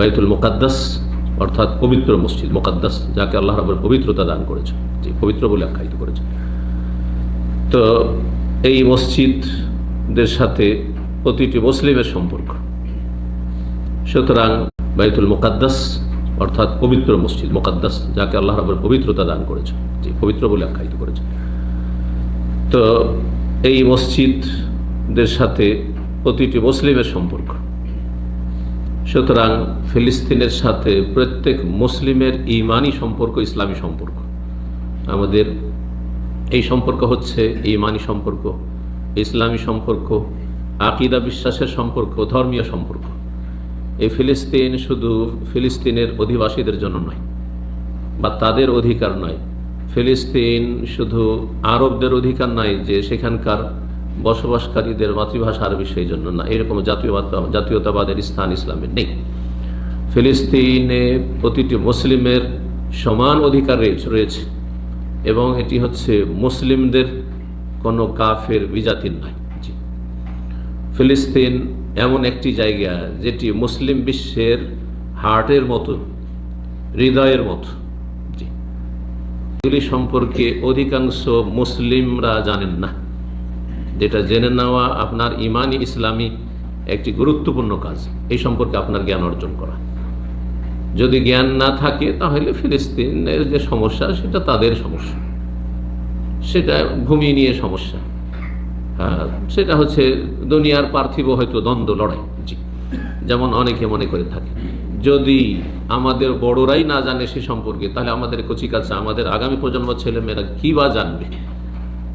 বাইতুল মোকাদ্দাস, অর্থাৎ পবিত্র মসজিদ, মোকাদ্দাস, যাকে আল্লাহ রাবুল পবিত্রতা দান করেছে যে পবিত্র বলে আখ্যায়িত করেছে তো এই মসজিদদের সাথে প্রতিটি মুসলিমের সম্পর্ক। সুতরাং বাইতুল মোকাদ্দাস, অর্থাৎ পবিত্র মসজিদ, মোকাদ্দাস, যাকে আল্লাহ রাবুল পবিত্রতা দান করেছে যে পবিত্র বলে আখ্যায়িত করেছে তো এই মসজিদদের সাথে প্রতিটি মুসলিমের সম্পর্ক। সুতরাং ফিলিস্তিনের সাথে প্রত্যেক মুসলিমের ইমানি সম্পর্ক ইসলামী সম্পর্ক। আমাদের এই সম্পর্ক হচ্ছে ইমানি সম্পর্ক, ইসলামী সম্পর্ক, আকিদা বিশ্বাসের সম্পর্ক, ধর্মীয় সম্পর্ক। এই ফিলিস্তিন শুধু ফিলিস্তিনের অধিবাসীদের জন্য নয়, বা তাদের অধিকার নয়। ফিলিস্তিন শুধু আরবদের অধিকার নয় যে সেখানকার বসবাসকারীদের মাতৃভাষা আরবি সেই জন্য না। এরকম জাতীয়বাদ, জাতীয়তাবাদের স্থান ইসলামের নেই। ফিলিস্তিনে প্রতিটি মুসলিমের সমান অধিকার রয়েছে এবং এটি হচ্ছে মুসলিমদের কোনো কাফের বিজাতির নয়। ফিলিস্তিন এমন একটি জায়গা যেটি মুসলিম বিশ্বের হার্টের মতো, হৃদয়ের মতো। এগুলি সম্পর্কে অধিকাংশ মুসলিমরা জানেন না। যেটা জেনে নেওয়া আপনার ইমানি ইসলামী একটি গুরুত্বপূর্ণ কাজ। এই সম্পর্কে আপনার জ্ঞান অর্জন করা। যদি জ্ঞান না থাকে তাহলে ফিলিস্তিনের যে সমস্যা সেটা তাদের সমস্যা। সেটা ভূমি নিয়ে সমস্যা। হ্যাঁ, সেটা হচ্ছে দুনিয়ার পার্থিব হয়তো দ্বন্দ্ব লড়াই। জি। যেমন অনেকে মনে করে থাকে যদি আমাদের বড়রাই না জানে সে সম্পর্কে তাহলে আমাদের কচিকাচা আমাদের আগামী প্রজন্ম ছেলেমেয়েরা কী বা জানবে?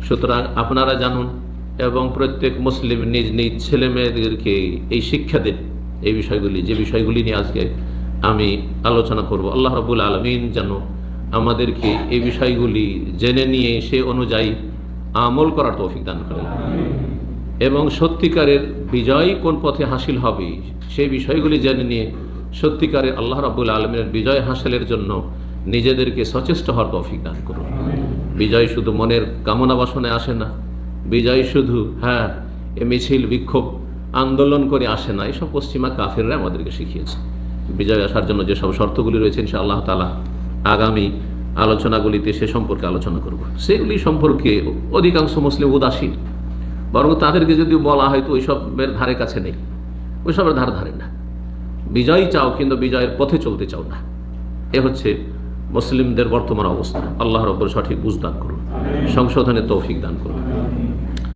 সুতরাং আপনারা জানুন। এবং প্রত্যেক মুসলিম নিজ নিজ ছেলে মেয়েদেরকে এই শিক্ষা দেন এই বিষয়গুলি, যে বিষয়গুলি নিয়ে আজকে আমি আলোচনা করব। আল্লাহ রবুল আলমিন যেন আমাদেরকে এই বিষয়গুলি জেনে নিয়ে সে অনুযায়ী আমল করার তৌফিক দান করেন। এবং সত্যিকারের বিজয় কোন পথে হাসিল হবে সেই বিষয়গুলি জেনে নিয়ে সত্যিকারের আল্লাহ রাবুল আলমের বিজয় হাসিলের জন্য নিজেদেরকে সচেষ্ট হওয়ার তৌফিক দান করুন। বিজয় শুধু মনের কামনা বাসনে আসে না বিজয় শুধু হ্যাঁ এ মিছিল, বিক্ষোভ, আন্দোলন করে আসে না, এসব পশ্চিমা কাফেররা আমাদেরকে শিখিয়েছে। বিজয় আসার জন্য যেসব শর্তগুলি রয়েছে ইনশা আল্লাহ তালা আগামী আলোচনাগুলিতে সে সম্পর্কে আলোচনা করব। সেগুলি সম্পর্কে অধিকাংশ মুসলিম উদাসীন। বরং তাদেরকে যদি বলা হয় তো ওইসবের ধারে কাছে নেই, ওইসবের ধার ধারে না। বিজয় চাও কিন্তু বিজয়ের পথে চলতে চাও না। এ হচ্ছে মুসলিমদের বর্তমান অবস্থা। আল্লাহ রব্বর সঠিক বুঝদান করুন, সংশোধনের তৌফিক দান করুন।